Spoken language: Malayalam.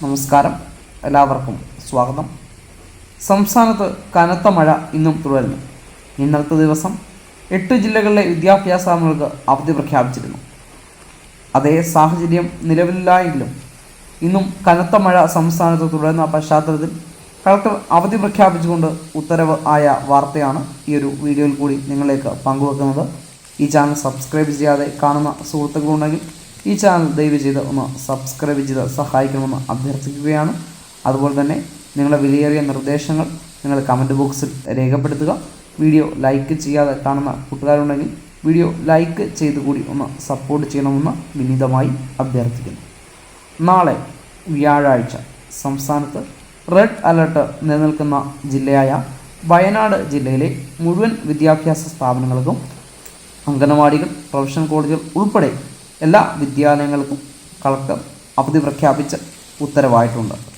നമസ്കാരം. എല്ലാവർക്കും സ്വാഗതം. സംസ്ഥാനത്ത് കനത്ത മഴ ഇന്നും തുടരുന്നു. ഇന്നത്തെ ദിവസം എട്ട് ജില്ലകളിലെ വിദ്യാഭ്യാസ സ്ഥാപനങ്ങൾക്ക് അവധി പ്രഖ്യാപിച്ചിരുന്നു. അതേ സാഹചര്യം നിലവിലില്ലായെങ്കിലും ഇന്നും കനത്ത മഴ സംസ്ഥാനത്ത് തുടരുന്ന പശ്ചാത്തലത്തിൽ കളക്ടർ അവധി പ്രഖ്യാപിച്ചുകൊണ്ട് ഉത്തരവ് ആയ വാർത്തയാണ് ഈ ഒരു വീഡിയോയിൽ കൂടി നിങ്ങളിലേക്ക് പങ്കുവെക്കുന്നത്. ഈ ചാനൽ സബ്സ്ക്രൈബ് ചെയ്യാതെ കാണുന്ന സുഹൃത്തുക്കളുണ്ടെങ്കിൽ ഈ ചാനൽ ദയവ് ചെയ്ത് ഒന്ന് സബ്സ്ക്രൈബ് ചെയ്ത് സഹായിക്കണമെന്ന് അഭ്യർത്ഥിക്കുകയാണ്. അതുപോലെ തന്നെ നിങ്ങളുടെ വിലയേറിയ നിർദ്ദേശങ്ങൾ നിങ്ങൾ കമന്റ് ബോക്സിൽ രേഖപ്പെടുത്തുക. വീഡിയോ ലൈക്ക് ചെയ്യാതെ കാണുന്ന കൂട്ടുകാരുണ്ടെങ്കിൽ വീഡിയോ ലൈക്ക് ചെയ്ത് കൂടി ഒന്ന് സപ്പോർട്ട് ചെയ്യണമെന്ന് വിനീതമായി അഭ്യർത്ഥിക്കുന്നു. നാളെ വ്യാഴാഴ്ച സംസ്ഥാനത്ത് റെഡ് അലർട്ട് നിലനിൽക്കുന്ന ജില്ലയായ വയനാട് ജില്ലയിലെ മുഴുവൻ വിദ്യാഭ്യാസ സ്ഥാപനങ്ങൾക്കും അംഗനവാടികൾ പ്രൊഫഷണൽ കോളേജുകൾ ഉൾപ്പെടെ എല്ലാ വിദ്യാലയങ്ങൾക്കും കളക്ടർ അവധി പ്രഖ്യാപിച്ച് ഉത്തരവായിട്ടുണ്ട്.